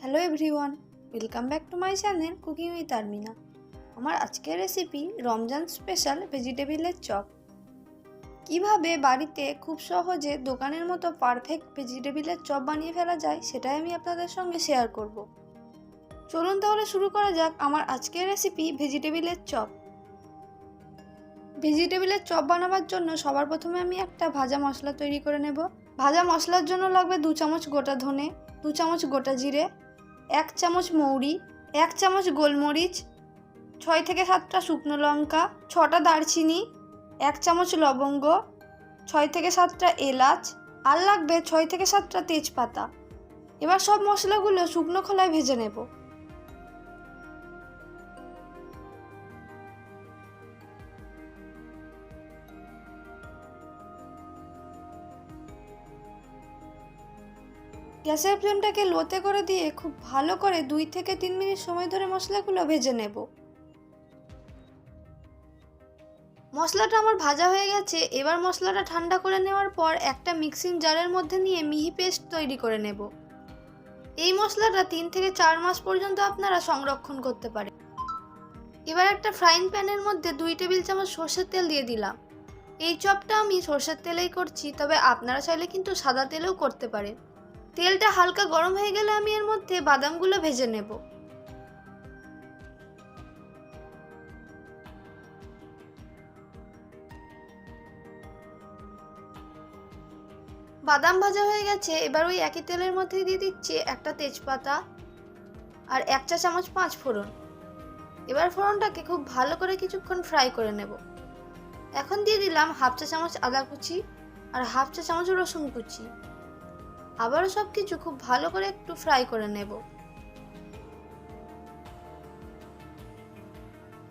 Hello everyone, welcome back to my channel cooking with Armina. আমার আজকের recipe Ramzan special ভেজিটেবিলের chop. কীভাবে বাড়িতে খুব সহজে দোকানের মতো পারফেক্ট ভেজিটেবিলের চপ বানিয়ে ফেলা যায় সেটাই আমি আপনাদের সঙ্গে শেয়ার করব। চলুন তাহলে শুরু করা যাক আমার আজকের রেসিপি ভেজিটেবিলের চপ। ভেজিটেবিলের চপ বানাবার জন্য সবার প্রথমে আমি একটা ভাজা মশলা তৈরি করে নেব। ভাজা মশলার জন্য লাগবে দু চামচ গোটা ধনে, দু চামচ গোটা জিরে এক চামচ মৌরি, এক চামচ গোলমরিচ, ছয় থেকে সাতটা শুকনো লঙ্কা, ছটা দারচিনি, এক চামচ লবঙ্গ, ছয় থেকে সাতটা এলাচ আর লাগবে ছয় থেকে সাতটা তেজপাতা। এবার সব মশলাগুলো শুকনো খোলায় ভেজে নেব। গ্যাসের ফ্লেমটাকে লোতে করে দিয়ে খুব ভালো করে দুই থেকে তিন মিনিট সময় ধরে মশলাগুলো ভেজে নেব। মশলাটা আমার ভাজা হয়ে গেছে, এবার মশলাটা ঠান্ডা করে নেওয়ার পর একটা মিক্সিং জারের মধ্যে নিয়ে মিহি পেস্ট তৈরি করে নেব। এই মশলাটা তিন থেকে চার মাস পর্যন্ত আপনারা সংরক্ষণ করতে পারেন। এবার একটা ফ্রাইং প্যানের মধ্যে দুই টেবিল চামচ সর্ষের তেল দিয়ে দিলাম। এই চপটা আমি সর্ষের তেলেই করছি, তবে আপনারা চাইলে কিন্তু সাদা তেলেও করতে পারেন। তেলটা হালকা গরম হয়ে গেলে আমি এর মধ্যে বাদামগুলো ভেজে নেব। বাদাম ভাজা হয়ে গেছে, এবার ওই একই তেলের মধ্যে দিয়ে দিচ্ছি একটা তেজপাতা আর এক চা চামচ পাঁচ ফোড়ন। এবার ফোড়নটাকে খুব ভালো করে কিছুক্ষণ ফ্রাই করে নেব। এখন দিয়ে দিলাম হাফ চা চামচ আদা কুচি আর হাফ চা চামচ রসুন কুচি। আবারও সব কিছু খুব ভালো করে একটু ফ্রাই করে নেব।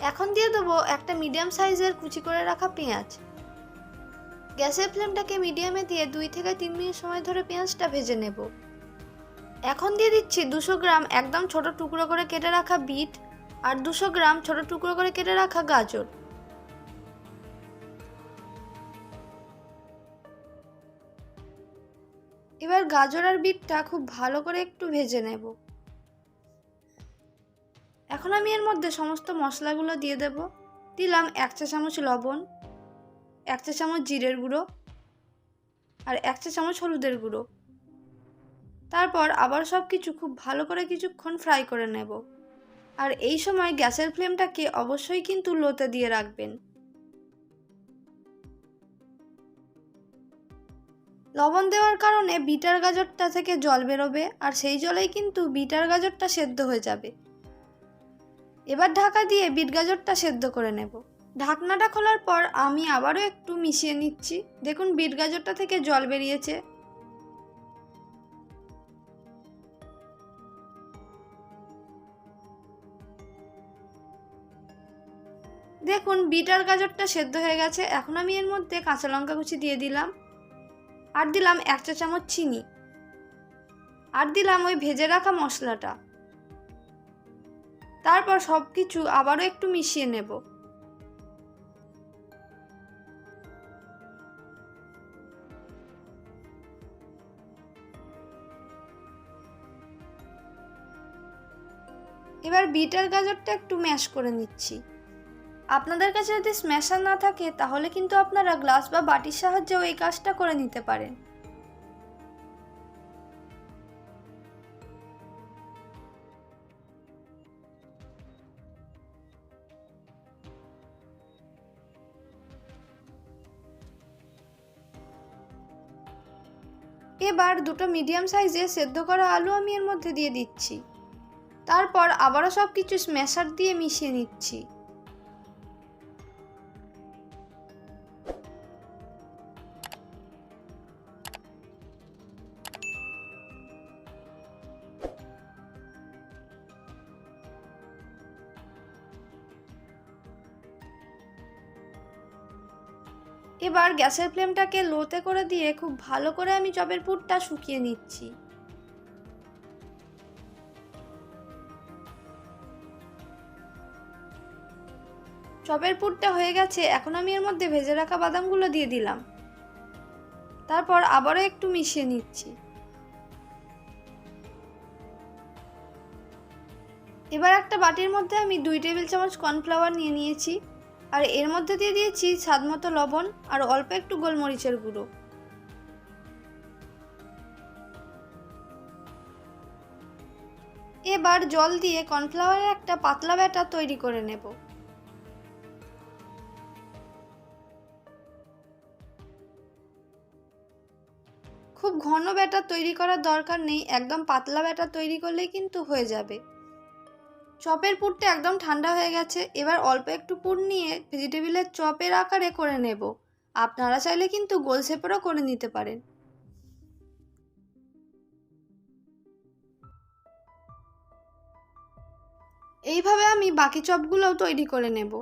এখন দিয়ে দেবো একটা মিডিয়াম সাইজের কুচি করে রাখা পেঁয়াজ। গ্যাসের ফ্লেমটাকে মিডিয়ামে দিয়ে দুই থেকে তিন মিনিট সময় ধরে পেঁয়াজটা ভেজে নেব। এখন দিয়ে দিচ্ছি দুশো গ্রাম একদম ছোট টুকরো করে কেটে রাখা বিট আর দুশো গ্রাম ছোট টুকরো করে কেটে রাখা গাজর। গাজর আর বিটটা খুব ভালো করে একটু ভেজে নেব। এখন আমি এর মধ্যে সমস্ত মশলাগুলো দিয়ে দেব। দিলাম এক চা চামচ লবণ, এক চা চামচ জিরের গুঁড়ো আর এক চা চামচ হলুদের গুঁড়ো। তারপর আবার সব কিছু খুব ভালো করে কিছুক্ষণ ফ্রাই করে নেব। আর এই সময় গ্যাসের ফ্লেমটাকে অবশ্যই কিন্তু লোতে দিয়ে রাখবেন। লবণ দেওয়ার কারণে বিটার গাজরটা থেকে জল বেরোবে, আর সেই জলেই কিন্তু বিটার গাজরটা সেদ্ধ হয়ে যাবে। এবার ঢাকা দিয়ে বিট গাজরটা সেদ্ধ করে নেব। ঢাকনাটা খোলার পর আমি আবারও একটু মিশিয়ে নিচ্ছি। দেখুন, বিট গাজরটা থেকে জল বেরিয়েছে। দেখুন, বিটার গাজরটা সেদ্ধ হয়ে গেছে। এখন আমি এর মধ্যে কাঁচা লঙ্কা কুচি দিয়ে দিলাম। আর দিলাম এক চা চামচ চিনি। আর দিলাম ওই ভেজে রাখা মশলাটা। তারপর সব কিছু আবারও একটু মিশিয়ে নেব। এবার বিটার গাজরটা একটু ম্যাশ করে নিচ্ছি। আপনাদের কাছে যদি স্ম্যাশার না থাকে, তাহলে কিন্তু আপনারা গ্লাস বা বাটির সাহায্যেও এই কাজটা করে নিতে পারেন। এবার দুটো মিডিয়াম সাইজে সেদ্ধ করা আলু আমি এর মধ্যে দিয়ে দিচ্ছি। তারপর আবারও সব কিছু স্ম্যাশার দিয়ে মিশিয়ে নিচ্ছি। এবার গ্যাসের ফ্লেমটাকে লোতে করে দিয়ে খুব ভালো করে আমি চপের পুরটা শুকিয়ে নিচ্ছি। চপের পুরটা হয়ে গেছে, এখন আমি এর মধ্যে ভেজে রাখা বাদামগুলো দিয়ে দিলাম। তারপর আবারও একটু মিশিয়ে নিচ্ছি। এবার একটা বাটির মধ্যে আমি দুই টেবিল চামচ কর্নফ্লাওয়ার নিয়ে নিয়েছি। আর এর মধ্যে দিয়ে দিয়েছি স্বাদ মতো লবণ আর অল্প একটু গোলমরিচের গুঁড়ো। এবার জল দিয়ে কর্নফ্লাওয়ারের একটা পাতলা ব্যাটার তৈরি করে নেব। খুব ঘন ব্যাটার তৈরি করার দরকার নেই, একদম পাতলা ব্যাটার তৈরি করলেই কিন্তু হয়ে যাবে। চপের পুরটা একদম ঠান্ডা হয়ে গেছে, এবার অল্প একটু পুর নিয়ে ভেজিটেবিলের চপের আকারে করে নেব। আপনারা চাইলে কিন্তু গোল শেপেরও করে নিতে পারেন। এইভাবে আমি বাকি চপগুলোও তৈরি করে নেব।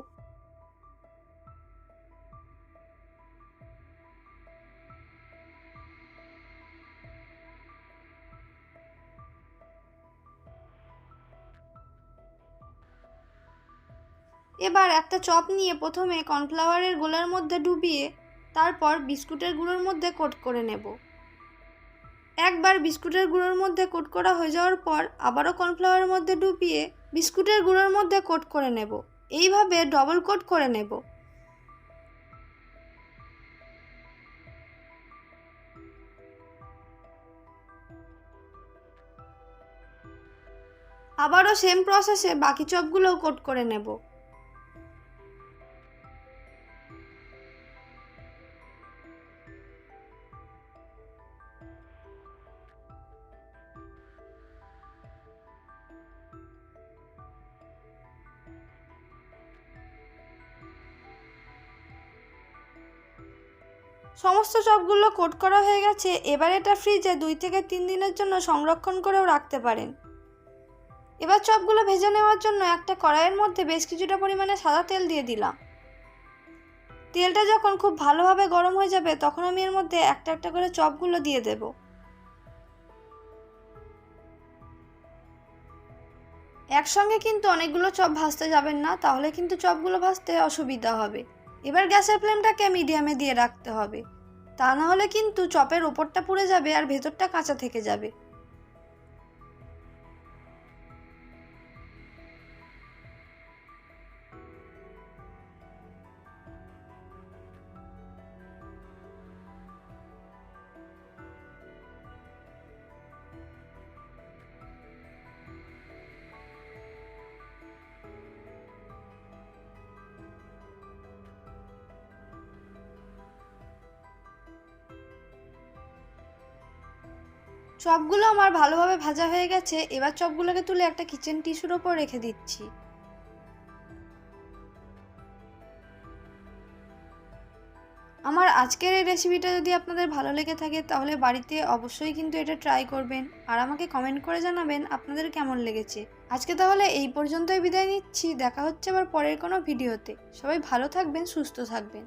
এবার একটা চপ নিয়ে প্রথমে কর্নফ্লাওয়ারের গোলার মধ্যে ডুবিয়ে তারপর বিস্কুটের গুঁড়োর মধ্যে কোট করে নেব। একবার বিস্কুটের গুঁড়োর মধ্যে কোট করা হয়ে যাওয়ার পর আবারও কর্নফ্লাওয়ারের মধ্যে ডুবিয়ে বিস্কুটের গুঁড়োর মধ্যে কোট করে নেব। এইভাবে ডবল কোট করে নেব। আবারও সেম প্রসেসে বাকি চপগুলোও কোট করে নেব। সমস্ত চপগুলো কোট করা হয়ে গেছে, এবার এটা ফ্রিজে দুই থেকে তিন দিনের জন্য সংরক্ষণ করেও রাখতে পারেন। এবার চপগুলো ভেজে নেওয়ার জন্য একটা কড়াইয়ের মধ্যে বেশ কিছুটা পরিমাণে সাদা তেল দিয়ে দিলাম। তেলটা যখন খুব ভালোভাবে গরম হয়ে যাবে, তখন আমি এর মধ্যে একটা একটা করে চপগুলো দিয়ে দেব। একসঙ্গে কিন্তু অনেকগুলো চপ ভাজতে যাবেন না, তাহলে কিন্তু চপগুলো ভাজতে অসুবিধা হবে। এবার গ্যাসের ফ্লেমটাকে মিডিয়ামে দিয়ে রাখতে হবে। তা না হলে কিন্তু চপের ওপরটা পুড়ে যাবে আর ভেতরটা কাঁচা থেকে যাবে। চপগুলো আমার ভালোভাবে ভাজা হয়ে গেছে, এবার চপগুলোকে তুলে একটা কিচেন টিস্যুর ওপর রেখে দিচ্ছি। আমার আজকের এই রেসিপিটা যদি আপনাদের ভালো লেগে থাকে, তাহলে বাড়িতে অবশ্যই কিন্তু এটা ট্রাই করবেন। আর আমাকে কমেন্ট করে জানাবেন আপনাদের কেমন লেগেছে। আজকে তাহলে এই পর্যন্তই বিদায় নিচ্ছি, দেখা হচ্ছে আবার পরের কোনো ভিডিওতে সবাই ভালো থাকবেন, সুস্থ থাকবেন।